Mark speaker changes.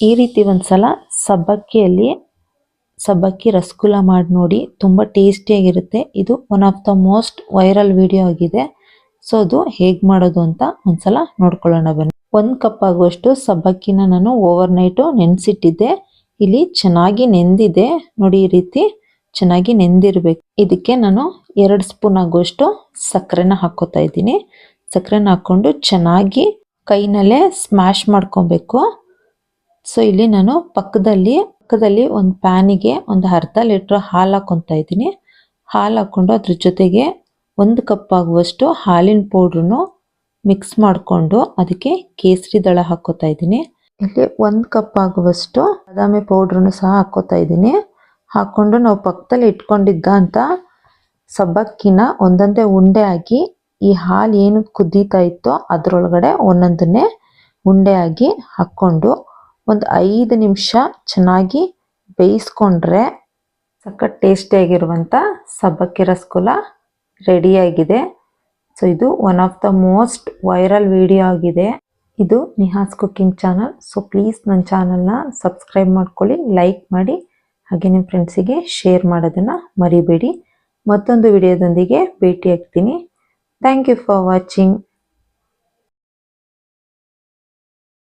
Speaker 1: ಈ ರೀತಿ ಒಂದ್ಸಲ ಸಬ್ಬಕ್ಕಿಯಲ್ಲಿ ಸಬ್ಬಕ್ಕಿ ರಸಗುಲ್ಲ ಮಾಡಿ ನೋಡಿ. ತುಂಬ ಟೇಸ್ಟಿಯಾಗಿರುತ್ತೆ. ಇದು one of the most viral video ಆಗಿದೆ. ಸೊ ಅದು ಹೇಗೆ ಮಾಡೋದು ಅಂತ ಒಂದ್ಸಲ ನೋಡ್ಕೊಳ್ಳೋಣ ಬನ್ನಿ. ಒಂದು ಕಪ್ ಆಗುವಷ್ಟು ಸಬ್ಬಕ್ಕಿನ ನಾನು ಓವರ್ ನೈಟು ನೆನೆಸಿಟ್ಟಿದ್ದೆ. ಇಲ್ಲಿ ಚೆನ್ನಾಗಿ ನೆಂದಿದೆ. ನೋಡಿ, ಈ ರೀತಿ ಚೆನ್ನಾಗಿ ನೆಂದಿರಬೇಕು. ಇದಕ್ಕೆ ನಾನು ಎರಡು ಸ್ಪೂನ್ ಆಗುವಷ್ಟು ಸಕ್ಕರೆನ ಹಾಕೋತಾ ಇದ್ದೀನಿ. ಸಕ್ಕರೆನ ಹಾಕ್ಕೊಂಡು ಚೆನ್ನಾಗಿ ಕೈನಲ್ಲೇ ಸ್ಮ್ಯಾಶ್ ಮಾಡ್ಕೊಬೇಕು. ಸೊ ಇಲ್ಲಿ ನಾನು ಪಕ್ಕದಲ್ಲಿ ಪಕ್ಕದಲ್ಲಿ ಒಂದು ಪ್ಯಾನಿಗೆ ಒಂದು ಅರ್ಧ ಲೀಟ್ರ್ ಹಾಲು ಹಾಕೊತಾ ಇದ್ದೀನಿ. ಹಾಲು ಹಾಕ್ಕೊಂಡು ಅದ್ರ ಜೊತೆಗೆ ಒಂದು ಕಪ್ ಆಗುವಷ್ಟು ಹಾಲಿನ ಪೌಡ್ರನ್ನು ಮಿಕ್ಸ್ ಮಾಡಿಕೊಂಡು ಅದಕ್ಕೆ ಕೇಸರಿ ದಳ ಹಾಕೋತಾ ಇದ್ದೀನಿ. ಇಲ್ಲಿ ಒಂದು ಕಪ್ ಆಗುವಷ್ಟು ಬಾದಾಮಿ ಪೌಡ್ರನ್ನು ಸಹ ಹಾಕೋತಾ ಇದ್ದೀನಿ. ಹಾಕ್ಕೊಂಡು ನಾವು ಪಕ್ಕದಲ್ಲಿ ಇಟ್ಕೊಂಡಿದ್ದ ಅಂತ ಸಬ್ಬಕ್ಕಿನ ಒಂದೊಂದೇ ಉಂಡೆ ಆಗಿ ಈ ಹಾಲು ಏನು ಕುದೀತಾ ಇತ್ತೋ ಅದರೊಳಗಡೆ ಒಂದೊಂದನ್ನೇ ಉಂಡೆ ಆಗಿ ಹಾಕ್ಕೊಂಡು ಒಂದು ಐದು ನಿಮಿಷ ಚೆನ್ನಾಗಿ ಬೇಯಿಸ್ಕೊಂಡ್ರೆ ಸಖತ್ ಟೇಸ್ಟಿಯಾಗಿರುವಂಥ ಸಬ್ಬಕ್ಕಿ ರಸಗುಲ್ಲ ರೆಡಿಯಾಗಿದೆ ಸೊ ಇದು one of the most viral video ಆಗಿದೆ. ಇದು Nihas cooking channel so please ನನ್ನ ಚಾನಲ್ನ ಸಬ್ಸ್ಕ್ರೈಬ್ ಮಾಡ್ಕೊಳ್ಳಿ ಲೈಕ್ ಮಾಡಿ, ಹಾಗೆ ನಿಮ್ಮ ಫ್ರೆಂಡ್ಸಿಗೆ ಶೇರ್ ಮಾಡೋದನ್ನು ಮರಿಬೇಡಿ. ಮತ್ತೊಂದು ವಿಡಿಯೋದೊಂದಿಗೆ ಭೇಟಿ ಆಗ್ತೀನಿ ಥ್ಯಾಂಕ್ ಯು ಫಾರ್ ವಾಚಿಂಗ್